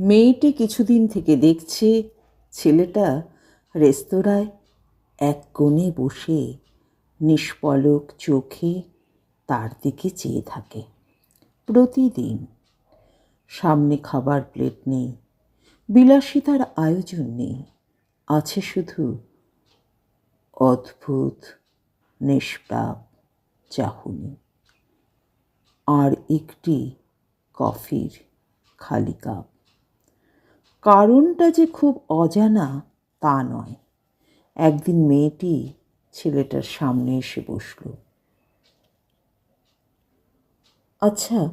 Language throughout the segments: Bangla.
মেয়েটি কিছুদিন থেকে দেখছে ছেলেটা রেস্তোরাঁয় এক কোণে বসে নিষ্পলক চোখে তার দিকে চেয়ে থাকে। প্রতিদিন সামনে খাবার প্লেট নেই, বিলাসিতার আয়োজন নেই, আছে শুধু অদ্ভুত, নিষ্পাপ চাহনি। আর একটি কফির খালি কাপ। কারণটা যে খুব অজানা তা নয়। একদিন মেয়েটি ছেলেটার সামনে এসে বসল। আচ্ছা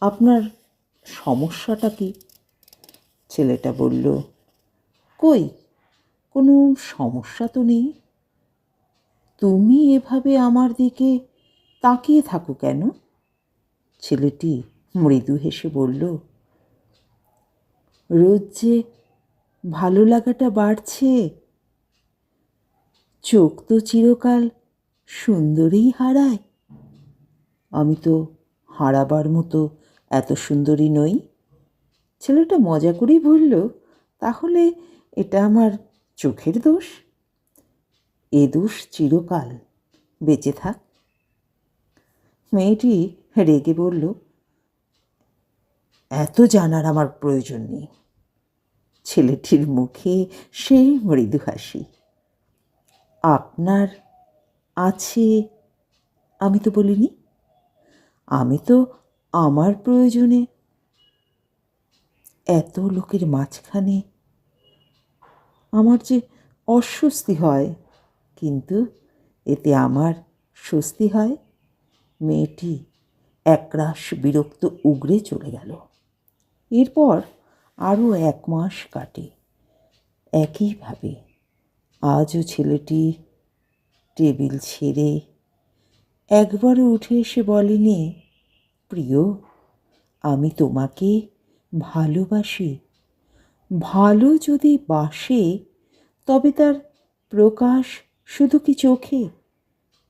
আপনার সমস্যাটা কি? ছেলেটা বলল, কই, কোনো সমস্যা তো নেই। তুমি এভাবে আমার দিকে তাকিয়ে থাকো কেন? ছেলেটি মৃদু হেসে বলল রোজ যে ভালো লাগাটা বাড়ছে। চোখ তো চিরকাল সুন্দরী হারায়। আমি তো হারাবার মতো এত সুন্দরী নই। ছেলেটা মজা করেই বলল, তাহলে এটা আমার চোখের দোষ? এ দোষ চিরকাল বেঁচে থাক। মেয়েটি রেগে বলল এত জানার আমার প্রয়োজন নেই। ছেলেটির মুখে সেই মৃদু হাসি। আপনার আছে, আমি তো বলিনি। আমি তো আমার প্রয়োজনে এত লোকের মাঝখানে আমার যে অস্বস্তি হয়, কিন্তু এতে আমার স্বস্তি হয়, মেয়েটি একরাশ বিরক্ত উগড়ে চলে গেল। এরপর আরও এক মাস কাটে। একইভাবে আজও ছেলেটি টেবিল ছেড়ে একবারও উঠে এসে বলেনি, প্রিয়, আমি তোমাকে ভালোবাসি। ভালো যদি বাসে, তবে তার প্রকাশ শুধু কি চোখে?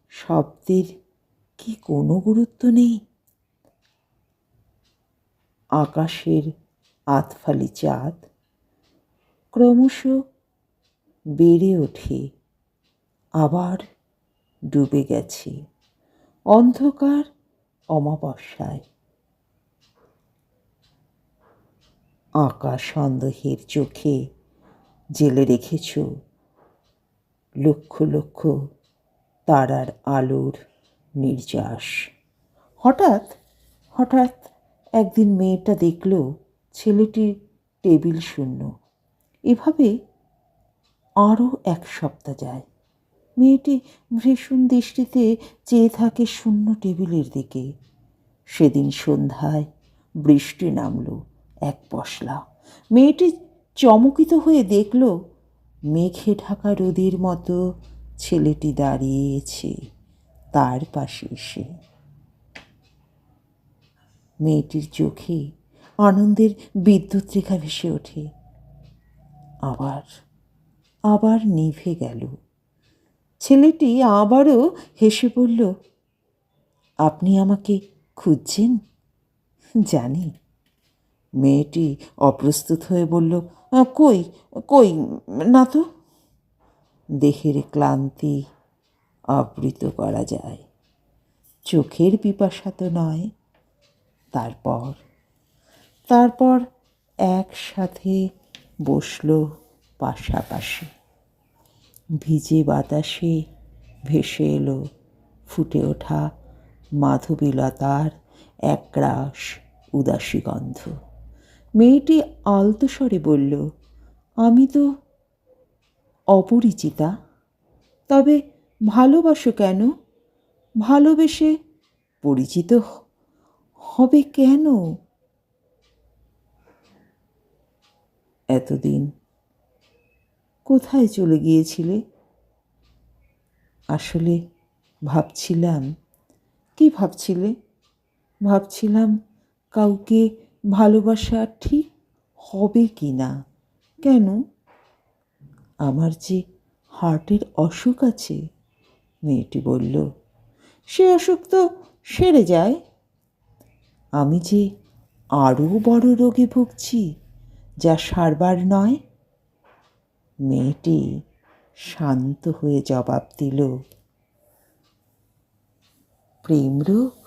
শব্দের কি কোনো গুরুত্ব নেই? আকাশের আতফালি চাঁদ ক্রমশ বেড়ে ওঠে, আবার ডুবে গেছে, অন্ধকার অমাবস্যায়। আকাশ সন্দেহের চোখে জেলে রেখেছ, লক্ষ লক্ষ তারার আলোর নির্যাস। হঠাৎ হঠাৎ একদিন মেয়েটা দেখল ছেলেটির টেবিল শূন্য। এভাবে আরও এক সপ্তাহ যায়। মেয়েটি ভীষণ দৃষ্টিতে চেয়ে থাকে শূন্য টেবিলের দিকে। সেদিন সন্ধ্যায় বৃষ্টি নামলো এক পশলা। মেয়েটি চমকিত হয়ে দেখল মেঘে ঢাকা রোদের মতো ছেলেটি দাঁড়িয়েছে। তার পাশে এসে মেয়েটির চোখে আনন্দের বিদ্যুৎ রেখা ভেসে ওঠে। আবার আবার নিভে গেল। ছেলেটি আবারও হেসে বলল, আপনি আমাকে খুঁজছেন? জানি। মেয়েটি অপ্রস্তুত হয়ে বলল, কই কই, না তো? দেহের ক্লান্তি আবৃত করা যায়। চোখের পিপাসা তো নয় তারপর তারপর একসাথে বসল পাশাপাশি। ভিজে বাতাসে ভেসে এলো ফুটে ওঠা মাধবীলতার একরাশ উদাসী গন্ধ মেয়েটি আলতো স্বরে বলল, আমি তো অপরিচিতা, তবে ভালোবাসো কেন? ভালোবেসে পরিচিত হবে কেন? এতদিন কোথায় চলে গিয়েছিলে? আসলে ভাবছিলাম। কি ভাবছিলে? ভাবছিলাম কাউকে ভালোবাসা ঠিক হবে কি না কেন? আমার যে হার্টের অসুখ আছে, মেয়েটি বলল, সে অসুখ তো সেরে যায়। আমি যে আরও বড় রোগে ভুগছি, যা সারবার নয়? মেয়েটি শান্ত হয়ে জবাব দিল, প্রেমরোগ